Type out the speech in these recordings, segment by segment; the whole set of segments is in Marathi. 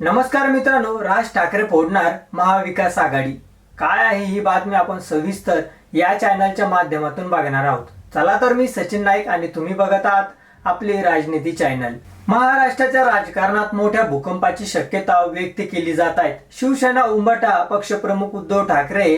नमस्कार मित्रांनो राज ठाकरे फोडणार महाविकास आघाडी. काय आहे ही बातमी आपण सविस्तर या चॅनलच्या माध्यमातून बघणार आहोत. चला तर मी सचिन नाईक आणि तुम्ही बघत आहात आपले राजनीती चॅनल महाराष्ट्राच्या राजकारणात मोठ्या भूकंपाची शक्यता व्यक्त केली जात आहे शिवसेना उंबटा पक्षप्रमुख उद्धव ठाकरे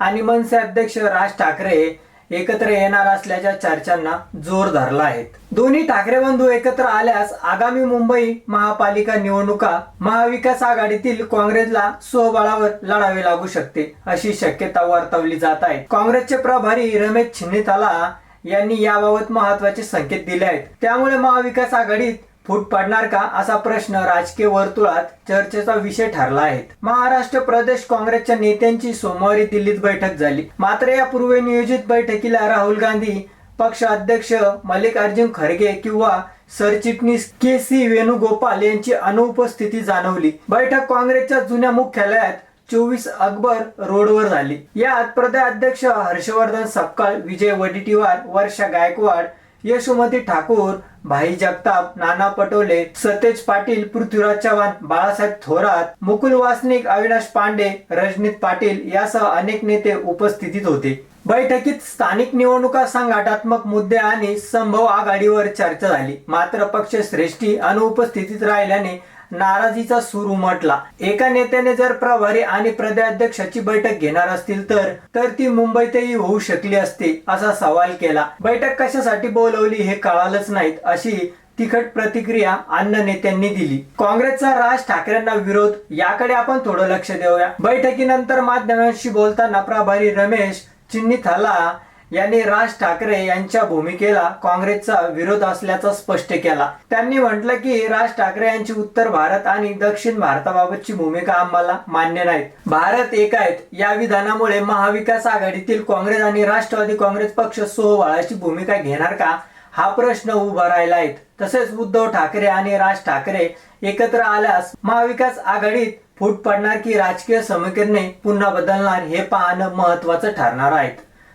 आणि मनसे अध्यक्ष राज ठाकरे एकत्र येणार असल्याच्या चर्चांना जोर धरला आहे. दोन्ही ठाकरे बंधू एकत्र आल्यास आगामी मुंबई महापालिका निवडणुका महाविकास आघाडीतील काँग्रेसला स्वबळावर लढावे लागू शकते अशी शक्यता वर्तवली जात आहे. काँग्रेसचे प्रभारी रमेश छिन्नीताला यांनी याबाबत महत्त्वाचे संकेत दिले आहेत. त्यामुळे महाविकास आघाडीत फूट पडणार का असा प्रश्न राजकीय वर्तुळात चर्चेचा विषय ठरला आहे. महाराष्ट्र प्रदेश काँग्रेसच्या नेत्यांची सोमवारी दिल्लीत बैठक झाली. मात्र या पूर्व नियोजित बैठकीला राहुल गांधी पक्ष अध्यक्ष मल्लिकार्जुन खरगे किंवा सरचिटणीस के सी वेणुगोपाल यांची अनुपस्थिती जाणवली. बैठक काँग्रेसच्या जुन्या मुख्यालयात चोवीस अकबर रोडवर झाली. यात प्रदेशाध्यक्ष हर्षवर्धन सपकाळ विजय वडेट्टीवार वर्षा गायकवाड यशोमती ठाकूर भाई जगताप नाना पटोले सतेज पाटील पृथ्वीराज चव्हाण बाळासाहेब थोरात मुकुल वासनिक अविनाश पांडे रजनीत पाटील यासह अनेक नेते उपस्थितीत होते. बैठकीत स्थानिक निवडणुका संघाटात्मक मुद्दे आणि संभव आघाडीवर चर्चा झाली. मात्र पक्ष श्रेष्ठी अनुपस्थितीत राहिल्याने नाराजीचा सूर उमटला. एका नेत्याने जर प्रभारी आणि प्रदेशाध्यक्षाची बैठक घेणार असतील तर तर ती मुंबईतही होऊ शकली असते असा सवाल केला. बैठक कशासाठी बोलवली हे कळालंच नाहीत अशी तिखट प्रतिक्रिया अन्न नेत्यांनी दिली. काँग्रेसचा राज ठाकरेंना विरोध याकडे आपण थोडं लक्ष देऊया. बैठकीनंतर माध्यमांशी बोलताना प्रभारी रमेश चिन्नीथाला यांनी राज ठाकरे यांच्या भूमिकेला काँग्रेसचा विरोध असल्याचं स्पष्ट केला. त्यांनी म्हटलं की राज ठाकरे यांची उत्तर भारत आणि दक्षिण भारताबाबतची भूमिका आम्हाला मान्य नाहीत. भारत एक आहेत. या विधानामुळे महाविकास आघाडीतील काँग्रेस आणि राष्ट्रवादी काँग्रेस पक्ष सोहवाळाची भूमिका घेणार का? हा प्रश्न उभा राहिला आहे. तसेच उद्धव ठाकरे आणि राज ठाकरे एकत्र आल्यास महाविकास आघाडीत फूट पडणार की राजकीय समीकरणे पुन्हा बदलणार हे पाहणं महत्वाचं ठरणार आहेत